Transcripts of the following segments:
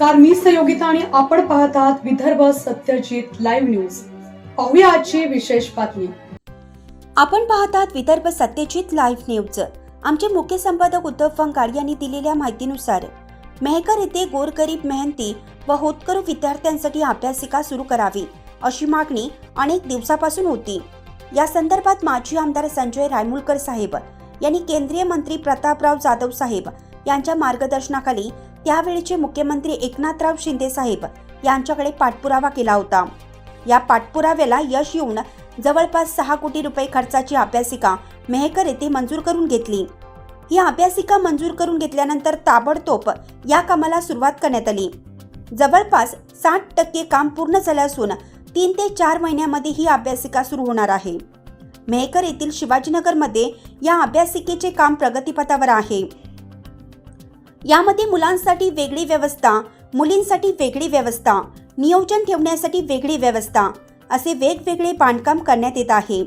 नमस्कार मी सहयोगिता आणि आपण पाहत आहात विदर्भ सत्यजित लाईव्ह न्यूज पाहूया आजची विशेष बातमी. आपण पाहतात विदर्भ सत्यजित लाईव्ह न्यूज आमचे मुख्य संपादक उद्धव फंगाड यांनी दिलेल्या माहितीनुसार मेहकर येथे गोरगरीब मेहनती व होतकरू विद्यार्थ्यांसाठी अभ्यासिका सुरू करावी अशी मागणी अनेक दिवसापासून होती. या संदर्भात माजी आमदार संजय रायमुलकर साहेब यांनी केंद्रीय मंत्री प्रतापराव जाधव साहेब यांच्या मार्गदर्शनाखाली त्यावेळीचे मुख्यमंत्री एकनाथराव शिंदे साहेब यांच्याकडे पाठपुरावा केला होता. या पाठपुराव्याला यश येऊन जवळपास सहा कोटी रुपये खर्चाची अभ्यासिका मेहकर येथे मंजूर करून घेतली. ही अभ्यासिका मंजूर करून घेतल्यानंतर ताबडतोब या कामाला सुरुवात करण्यात आली. जवळपास साठ टक्के काम पूर्ण झाले असून तीन ते चार महिन्यामध्ये ही अभ्यासिका सुरू होणार आहे. मेहकर येथील शिवाजीनगरमध्ये या अभ्यासिकेचे काम प्रगतीपथावर आहे. यामध्ये मुलांसाठी वेगळी व्यवस्था मुलींसाठी वेगळी व्यवस्था नियोजन ठेवण्यासाठी वेगळी व्यवस्था असे वेगवेगळे बांधकाम करण्यात येत आहे.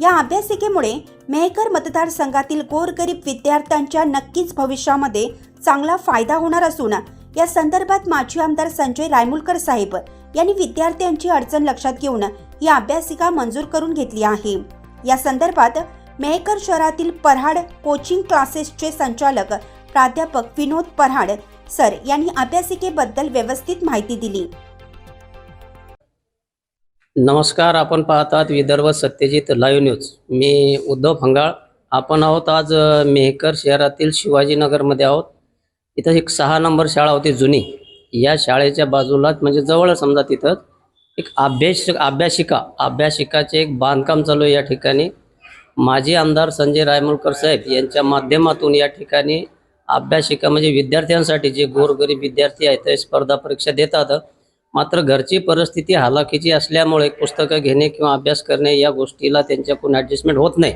या अभ्यासिकेमुळे मेहकर मतदारसंघातील गोरगरीब विद्यार्थ्यांच्या नक्कीच भविष्यामध्ये चांगला फायदा होणार असून या संदर्भात माजी आमदार संजय रायमुलकर साहेब यांनी विद्यार्थ्यांची अडचण लक्षात घेऊन ही अभ्यासिका मंजूर करून घेतली आहे. या संदर्भात मेहकर शहरातील पऱ्हाड कोचिंग क्लासेसचे संचालक प्राध्यापक विनोद पऱ्हाड सर यांनी अभ्यासिकेबद्दल व्यवस्थित माहिती दिली. नमस्कार आपण पाहतात विदर्भ सत्यजित लाईव्ह न्यूज. मी उद्धव फंगाळ आपण आहोत आज मेहकर शहरातील शिवाजीनगरमध्ये आहोत. इथं एक सहा नंबर शाळा होती जुनी. या शाळेच्या बाजूलाच म्हणजे जवळ समजा तिथं एक अभ्यास अभ्यासिका अभ्यासिकाचे एक बांधकाम चालू आहे या ठिकाणी. माजी आमदार संजय रायमुलकर साहेब यांच्या माध्यमातून या ठिकाणी अभ्यासिका म्हणजे विद्यार्थ्यांसाठी जे गोरगरीब विद्यार्थी आहेत ते स्पर्धा परीक्षा देतात. मात्र घरची परिस्थिती हालाखीची असल्यामुळे पुस्तकं घेणे किंवा अभ्यास करणे या गोष्टीला त्यांच्याकडून ॲडजस्टमेंट होत नाही.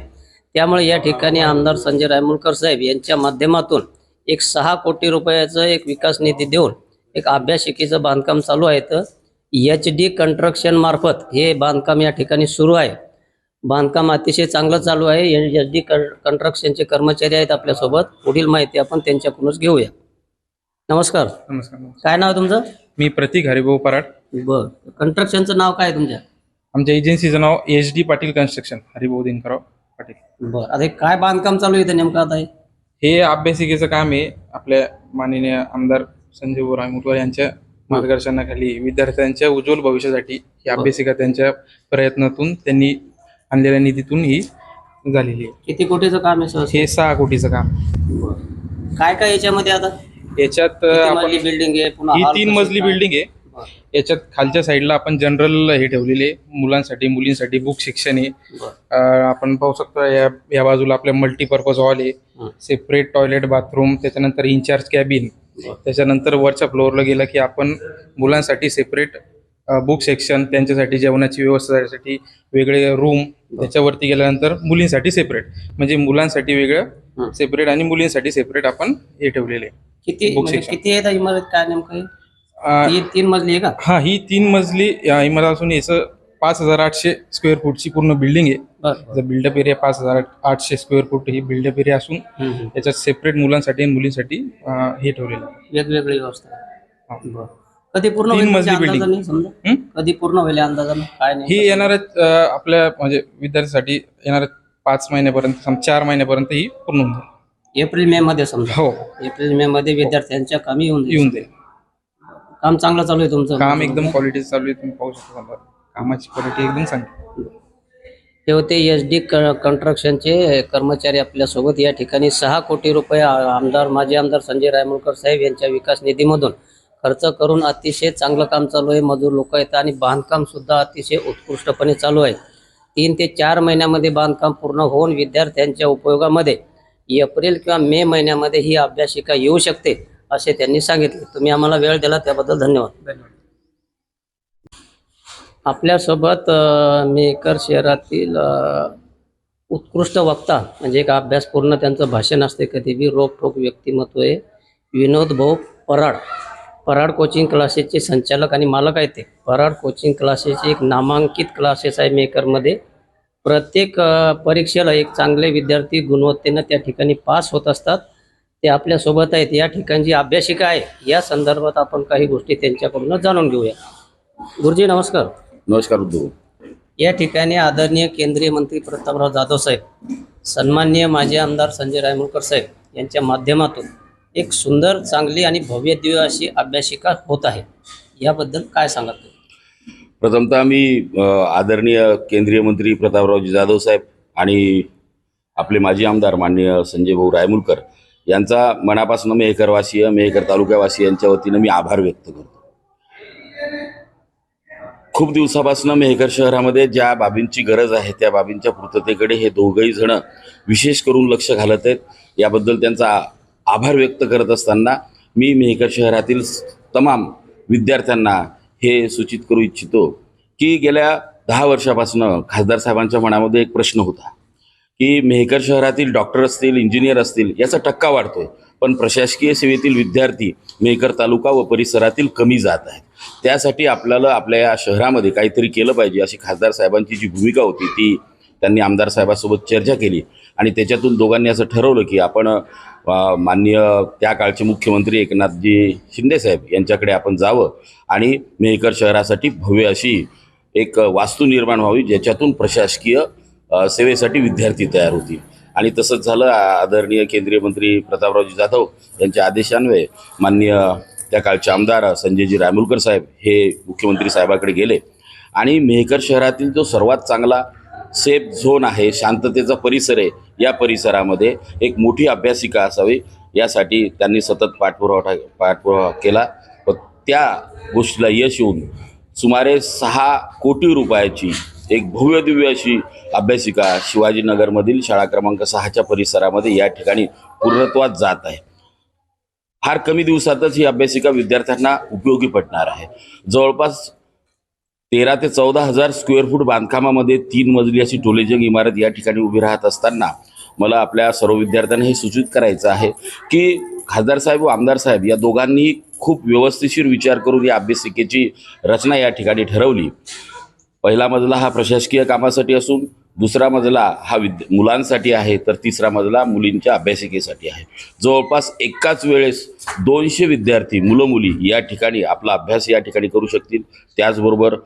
त्यामुळे या ठिकाणी आमदार संजय रायमुलकर साहेब यांच्या माध्यमातून एक सहा कोटी रुपयाचं एक विकास निधी देऊन एक अभ्यासिकेचं बांधकाम चालू आहे. तर एच डी कन्स्ट्रक्शन मार्फत हे बांधकाम या ठिकाणी सुरू आहे. बांधकाम अतिशय चांगलं चालू आहे. एच डी कन्स्ट्रक्शनचे कर्मचारी आहेत आपल्यासोबत. पुढील माहिती आपण त्यांच्याकडूनच घेऊया. नमस्कार. नमस्कार काय नाव आहे तुमचं? मी प्रतीक हरिभाऊ पराड. बर. कन्स्ट्रक्शनचं नाव काय आहे तुमच्या? आमच्या एजन्सीचं नाव H D Patil construction. Haribhau Dinkarrao Patil. बर. आता हे काय बांधकाम चालू आहे इथं नेमकं आता? हे हे अभ्यासिकेचं काम आहे. आपल्या माननीय आमदार संजय रायमुलकर यांच्या मार्गदर्शनाखाली विद्यार्थ्यांच्या उज्ज्वल भविष्यासाठी ही अभ्यासिका त्यांच्या प्रयत्नातून त्यांनी आणलेल्या निधीतून ही झालेली आहे. किती कोटीचं काम आहे सहज हे सहा कोटीचं काम. काय काय याच्यामध्ये आता? याच्यात आपण मजली बिल्डिंग आहे? पुन्हा ही hall तीन कसे मजली काय? बिल्डिंग आहे. बर, याच्यात खालच्या साईडला आपण जनरल हे ठेवलेले मुलांसाठी मुलींसाठी बुक शिक्षण आहे. बर. अं, आपण पाहू शकता या या बाजूला आपल्या मल्टीपर्पज हॉल आहे. हं. सेपरेट टॉयलेट बाथरूम त्याच्यानंतर इन्चार्ज कॅबिन बर. त्याच्यानंतर वरच्या फ्लोअरला गेलं की आपण मुलांसाठी सेपरेट बुक सेक्शन त्यांच्यासाठी जेवणाची व्यवस्थेसाठी वेगळे रूम त्याच्यावरती गेल्यानंतर मुलींसाठी सेपरेट म्हणजे मुलांसाठी. वेगळं सेपरेट आणि मुलींसाठी सेपरेट आपण हे ठेवलेले किती म्हणजे. किती आहे इमारत काय नेमकं हे? तीन मजली आहे का हा ही तीन मजली अ, इमारत असून याचं पाच हजार आठशे स्क्वेअर फूटची पूर्ण बिल्डिंग आहे बर बिल्डअप एरिया पाच हजार आठशे स्क्वेअर फूट ही बिल्डअप एरिया असून हम्म, हम्म. याच्यात सेपरेट मुलांसाठी आणि मुलींसाठी अ, हे ठेवलेलं आहे वेगवेगळी व्यवस्था आहे. हा. बर कधी पूर्ण तीन होईल मजली building. अंदाजाने समजा. हं? कधी पूर्ण होईल या अंदाजाने काय नाही. ही येणाऱ्या अ, आपल्या म्हणजे विद्यार्थ्यासाठी येणाऱ्या पाच महिन्यापर्यंत सम- चार महिन्यापर्यंत ही पूर्ण होऊन जाईल. एप्रिल मे मध्ये समजा. हो. एप्रिल मे मध्ये विद्यार्थ्यांच्या कमी येऊन जाईल. येऊन जाईल. काम चांगलं चालू आहे तुमचं. काम एकदम क्वालिटी चालू आहे तुम्ही पाहू शकता समजा. कामाची क्वालिटी एकदम चांगली हे होते एच डी कन्स्ट्रक्शनचे कर्मचारी आपल्यासोबत. या ठिकाणी सहा कोटी रुपये आ- आमदार माजी आमदार संजय रायमुलकर साहेब यांच्या विकास निधीमधून खर्च करून अतिशय चांगलं काम चालू आहे. मजूर लोक आहेत आणि बांधकाम सुद्धा अतिशय उत्कृष्टपणे चालू आहे. तीन ते चार महिन्यामध्ये बांधकाम पूर्ण होऊन विद्यार्थ्यांच्या उपयोगामध्ये एप्रिल किंवा मे महिन्यामध्ये ही अभ्यासिका येऊ शकते असे त्यांनी सांगितले. तुम्ही आम्हाला वेळ दिला त्याबद्दल धन्यवाद. आपल्यासोबत मेकर शहरातील उत्कृष्ट वक्ता म्हणजे एक अभ्यासपूर्ण त्यांचं भाषण असते कधी बी रोखोक व्यक्तिमत्व आहे. विनोद भाऊ पराड. पराड कोचिंग क्लासेसचे संचालक आणि मालक आहेत ते. पराड कोचिंग क्लासेसचे एक नामांकित क्लासेस आहे मेकरमध्ये प्रत्येक परीक्षेला एक चांगले विद्यार्थी गुणवत्तेनं त्या ठिकाणी पास होत असतात. ते आपल्यासोबत आहेत. या ठिकाणची अभ्यासिका आहे. या संदर्भात आपण काही गोष्टी त्यांच्याकडून जाणून घेऊया. गुरुजी नमस्कार. नमस्कार उद्धव. या ठिकाणी आदरणीय केंद्रीय मंत्री प्रतापराव जाधव साहेब सन्माननीय माजी आमदार संजय रायमुळकर साहेब यांच्या माध्यमातून एक सुंदर चांगली आणि भव्य दिव्य अशी अभ्यासिका होत आहे. याबद्दल काय सांगत प्रथमतः मी आदरणीय केंद्रीय मंत्री प्रतापरावजी जाधव साहेब आणि आपले माजी आमदार माननीय संजय भाऊ रायमुलकर यांचा मनापासून मेहकरवासीय मेहकर तालुक्यावासी यांच्या वतीनं मी आभार व्यक्त करतो. खूप दिवसापासून मेहकर शहरामध्ये ज्या बाबींची गरज आहे त्या बाबींच्या पूर्ततेकडे हे दोघंही जण विशेष करून लक्ष घालत आहेत. याबद्दल त्यांचा आभार व्यक्त करत असताना मी मेहकर शहरातील तमाम विद्यार्थ्यांना हे सूचित करू इच्छितो की गेल्या दहा वर्षापासून खासदार साहेबांच्या मनामध्ये एक प्रश्न होता की मेहकर शहरातील डॉक्टर असतील इंजिनियर असतील याचा टक्का वाढतोय. पण प्रशासकीय सेवेतील विद्यार्थी मेहकर तालुका व परिसरातील कमी जात आहेत. त्यासाठी आपल्याला आपल्या या शहरामध्ये काहीतरी केलं पाहिजे अशी खासदार साहेबांची जी भूमिका होती ती त्यांनी आमदार साहेबासोबत चर्चा केली आणि त्याच्यातून दोघांनी असं ठरवलं की आपण माननीय त्या काळचे मुख्यमंत्री एकनाथजी शिंदेसाहेब यांच्याकडे आपण जावं आणि मेहकर शहरासाठी भव्य अशी एक वास्तू निर्माण व्हावी ज्याच्यातून प्रशासकीय सेवेसाठी विद्यार्थी तयार होतील. आणि तसंच झालं आदरणीय केंद्रीय मंत्री प्रतापरावजी जाधव यांच्या आदेशान्वये माननीय त्या काळचे आमदार संजयजी रायमुलकर साहेब हे मुख्यमंत्री साहेबाकडे गेले. आणि मेहकर शहरातील जो सर्वात चांगला सेफ झोन आहे शांततेचा परिसर आहे या परिसरामध्ये एक मोठी अभ्यासिका असावी यासाठी त्यांनी सतत पाठपुरावा पाठपुरावा केला. व त्या गोष्टीला यश येऊन सुमारे सहा कोटी रुपयाची एक भव्यदिव्य अशी अभ्यासिका शिवाजीनगरमधील शाळा क्रमांक सहाच्या परिसरामध्ये या ठिकाणी पूर्णत्वात जात आहे. फार कमी दिवसातच ही अभ्यासिका विद्यार्थ्यांना उपयोगी पडणार आहे. जवळपास तेरा ते चौदा हजार स्क्वेअर फूट बांधकामामध्ये तीन मजली अशी टोलेजंग इमारत या ठिकाणी उभी राहत असताना मला आपल्या सर्व विद्यार्थ्यांना हे सूचित करायचं आहे की खासदार साहेब व आमदार साहेब या दोघांनी खूप व्यवस्थिशीर विचार करून या अभ्यासिकेची रचना या ठिकाणी ठरवली. पहिला मजला हा प्रशासकीय कामासाठी असून दुसरा मजला हा विद्या मुलांसाठी आहे तर तिसरा मजला मुलींच्या अभ्यासिकेसाठी आहे. जवळपास एकाच वेळेस दोनशे विद्यार्थी मुलं मुली या ठिकाणी आपला अभ्यास या ठिकाणी करू शकतील. त्याचबरोबर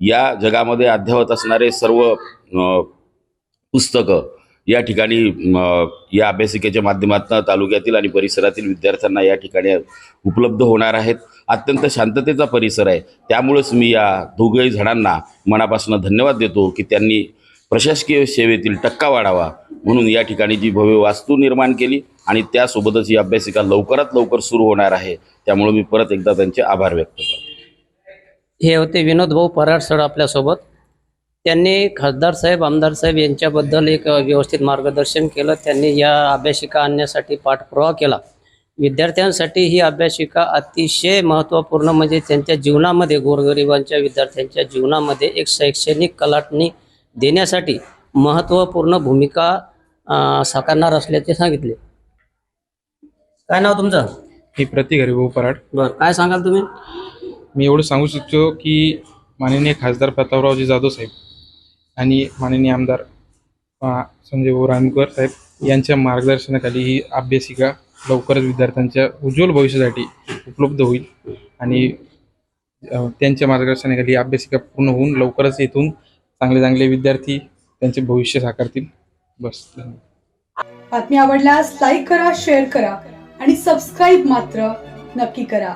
या जगामध्ये अध्यावत असणारे सर्व पुस्तकं या ठिकाणी या अभ्यासिकेच्या माध्यमातून तालुक्यातील आणि परिसरातील विद्यार्थ्यांना या ठिकाणी उपलब्ध होणार आहेत. अत्यंत शांततेचा परिसर आहे. त्यामुळेच मी या दोघंही जणांना मनापासून धन्यवाद देतो की त्यांनी प्रशासकीय सेवेतील टक्का वाढावा म्हणून या ठिकाणी जी भव्य वास्तू निर्माण केली आणि त्यासोबतच ही अभ्यासिका लवकरात लवकर सुरू होणार आहे. त्यामुळे मी परत एकदा त्यांचे आभार व्यक्त करतो. हे होते विनोद भाऊ पराड सर आपल्यासोबत. त्यांनी खासदार साहेब आमदार साहेब यांच्याबद्दल एक व्यवस्थित मार्गदर्शन केलं. त्यांनी या अभ्यासिका आणण्यासाठी पाठपुरावा केला. विद्यार्थ्यांसाठी ही अभ्यासिका अतिशय महत्त्वपूर्ण म्हणजे त्यांच्या जीवनामध्ये गोरगरिबांच्या विद्यार्थ्यांच्या जीवनामध्ये एक शैक्षणिक कलाटणी देण्यासाठी महत्त्वपूर्ण भूमिका साकारणार असल्याचे सांगितले. काय नाव तुमचं? मी प्रति हरिभाऊ पराड. बरं काय सांगाल तुम्ही? मी एवढं सांगू शकतो की माननीय खासदार प्रतापरावजी जाधव साहेब आणि माननीय आमदार संजय भाऊ रामकर साहेब यांच्या मार्गदर्शनाखाली ही अभ्यासिका लवकरच विद्यार्थ्यांच्या उज्ज्वल भविष्यासाठी उपलब्ध होईल. आणि त्यांच्या मार्गदर्शनाखाली अभ्यासिका पूर्ण होऊन लवकरच येथून चांगले चांगले विद्यार्थी त्यांचे भविष्य साकारतील. बस बातमी आवडल्यास लाईक करा शेअर करा आणि सबस्क्राईब मात्र नक्की करा.